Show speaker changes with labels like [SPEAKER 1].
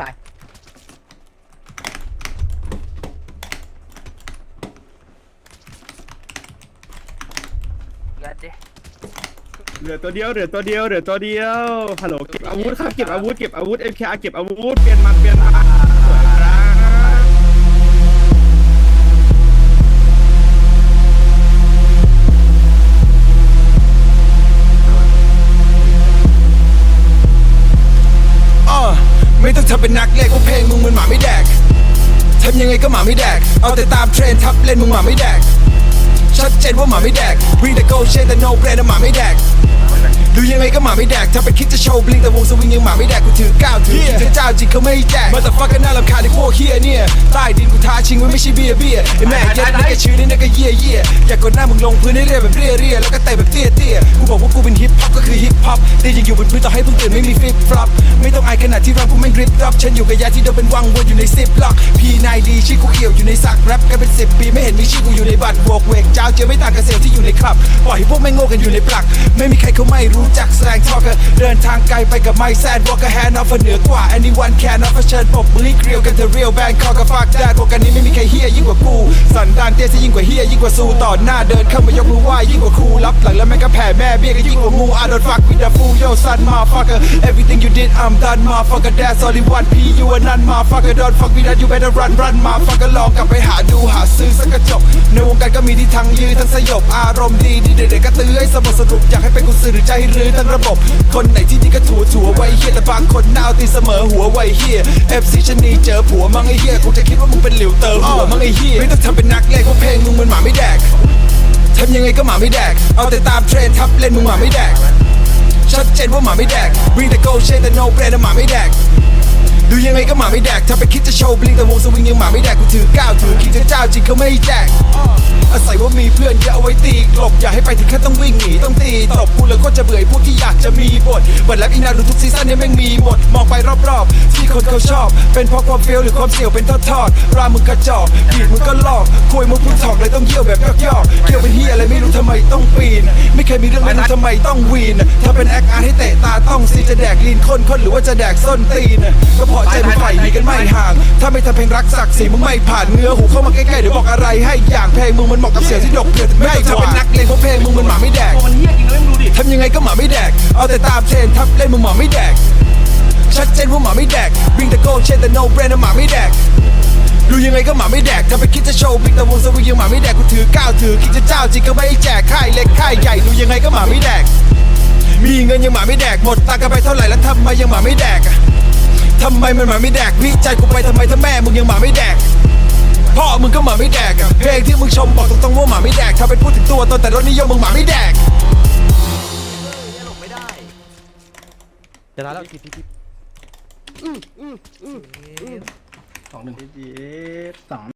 [SPEAKER 1] ตาย
[SPEAKER 2] ยัดดิ
[SPEAKER 3] เหลือตัวเดียวเหลือตัวเดียวเหลือตัวเดียวฮัลโหลเก็บอาวุธครับเก็บอาวุธเก็บอาวุธ MKR เก็บอาวุธเปลี่ยนหมัดเปลี่ยนหมัด
[SPEAKER 4] ไม่ต้องทำเป็นนักเลงเพราะเพลงมึงมันหมาไม่แดกทำยังไงก็หมาไม่แดก เอาแต่ตามเทรนด์ทับเล่นมึงหมาไม่แดก ชัดเจนว่าหมาไม่แดก Bring the gold chain แต่ no brand นะหมาไม่แดกดูยังไงก็หมาไม่แดก ถ้าไปคิดจะโชว์บลิงแต่วงสวิงยังหมาไม่แดก กูถือก้าวถือกินเจ้าจริงเขาไม่ให้แจกมาแต่ฟักกันน่ารำคาญในพวกเฮียเนี่ย ใต้ดินกูท้าชิงมันไม่ใช่เบียร์เบียร์ไอ้แม่เย็ดนี่ก็ชื่อนี่นั่นก็เยี่ยเยี่ยอยากกดหน้ามึงลงพื้นให้เรียบแบบเรียเรียแล้วก็เตะแบบเตี้ยเตี้ยกู ปฮอปแต่ยังอยู่บนพื้นต่อให้เพิ่งตื่นไม่มีฟิปฟลอปไม่ต้องอายขนาดที่รับกูแม่งกริปดรอปฉันอยู่กับยาที่เดินเป็นวังวนอยู่ในซิปล็อกพีนายดีชื่อกูเอี่ยวอยู่ในสักแรปกันเป็นสิบปีไม่เห็นมีชื่อกูอยู่ในบัตรบวกเวกเจ้าเจอไม่ต่างกับเซลที่อยู่ในคลับปล่อยให้พวกแม่งโง่กันอยู่ในปลัก ไม่มีใครเขาไม่รู้จักแสดงทอกันเดินทางไกลไปกับไม้แซนวอลกแฮนด์ออฟเหนือกว่า anyone can ออฟเชิญปบมือให้เกลียวกันเธอเรียลแบงคอกับฟากแดดพวกกันนี้ไม่มีใครเฮียยิ่งกว่ากูสันดานเตี้ยที่ยิ่งกว่าเฮียยิ่งกว่าซูต่อหน้าเดินเข้ามายกมือไหว้ยิ่งกว่าครูรับหลังแล้วแม่งก็แผ่แม่เบี้ยก็ยิ่งกว่างูอาโดนฟักวิดาฟูโยซันมาฟัก everything you did I'm done มาฟัก that's only one P you a none มาฟัก don't fuck with that you better run run มาฟักลองกลับไปหาดูหาซื้อสักกระจก ในวงการก็มีที่ทั้งยื้อทั้งสยบ อารมณ์ดีที่เด็กๆก็ตื้อให้สมบสรุปอยากให้เป็นกุศลหรือใจให้รื้อทั้งระบบ คนไหนที่นี่ก็ถัวถัวไว้เฮียแต่บางคนหน้าตีเสมอหัวไว้เฮีย FC ชะนีเจอผัวมั้งไอ้เฮียกูจะคิดว่ามึงเป็นหลิวเตอร์หัวมั้งไอ้เฮียไม่ต้องทำเป็นนักเลงเพราะเพลงมึงมันหมาไม่แดกทำยังไงก็หมาไม่แดก เอาแต่ตามเทรนด์ทับเล่นมึงหมาไม่แดก ชัดเจนว่าหมาไม่แดก Bring the gold chain แต่ no brand นะหมาไม่แดูยังไงก็หมาไม่แดก ถ้าไปคิดจะโชว์บลิงแต่วงสวิงยังหมาไม่แดกกูถือก้าวถือคิดจะเจ้าจริงเขาไม่แจกอาศัยว่ามีเพื่อนอย่าเอาไว้ตีกลบอย่าให้ไปถึงขั้นต้องวิ่งหนีต้องตีตบกูเลยก็จะเบื่อพวกที่อยากจะมีบทเปิดแล้วอีนาดูทุกซีซั่นเนี่ยแม่งมีหมด มองไปรอบๆ ที่คนเขาชอบ เป็นเพราะความเฟี้ยวหรือความเสี่ยวเป็นทอดๆรามึงกระจอกกีดมึงก็ลอกคุยมึงพูดถอกเลยต้องเยี่ยวแบบยอกๆเกี่ยวเป็นเฮียอะไรไม่รู้ทำไมต้องปีน ไม่เคยมีเรื่องไม่รู้ทำไมต้องวีนถ้าเป็นแอคอาร์ให้เตะตาต้องซีจะแดกลีนข้นข้นหรือว่าจะแดกส้นตีนก็พอใจมึงไฟหนีกันไม่ห่าง ถ้าไม่ทำเพลงรักศักดิ์ศรีมึงไม่ผ่านเงื้อหูเข้ามาใกล้ๆเดี๋ยวบอกอะไรให้อย่างเพลงมึงมันเหมาะกับเสียงที่ดกเดือดไม่ถ้าเป็นนักเลงเพราะเพลงมึงมันหมาไม่แดก
[SPEAKER 2] มันเฮี้ยจริงเลยมึงดูดิ
[SPEAKER 4] ทำยังไงก็หมาไม่แดก เอาแต่ตามเทรนด์ทับเล่นมึงหมาไม่แดก ชัดเจนว่าหมาไม่แดก Bring the gold chain แต่ no brand นะหมาไม่แดกดูยังไงก็หมาไม่แดกถ้าไปคิดจะโชว์บิ๊กแต่วงสวิงยังหมาไม่แดกกูถือก้าวถือคิดจะเจ้าจริงก็ไม่ให้แจกค่ายเล็กค่ายใหญ่ดูยังไงก็หมาไม่แดก มีเงินยังหมาไม่แดกหมดตังค์กันไปเท่าไหร่แล้วทำไมยังหมาไม่แดกอะ ทำไมมันหมาไม่แดกวิจัยกูไปทำไมถ้าแม่มึงยังหมาไม่แดกพ่อมึงก็หมาไม่แดกอะเพลงที่มึงชมบอกตรงๆว่าหมาไม่แดกถ้าเป็นพูดถึงตัวตนแต่รถนิยมมึงหมาไม่แดก
[SPEAKER 1] จะตายแล้วผิดผิดผิด
[SPEAKER 3] สองหนึ่ง
[SPEAKER 1] สอง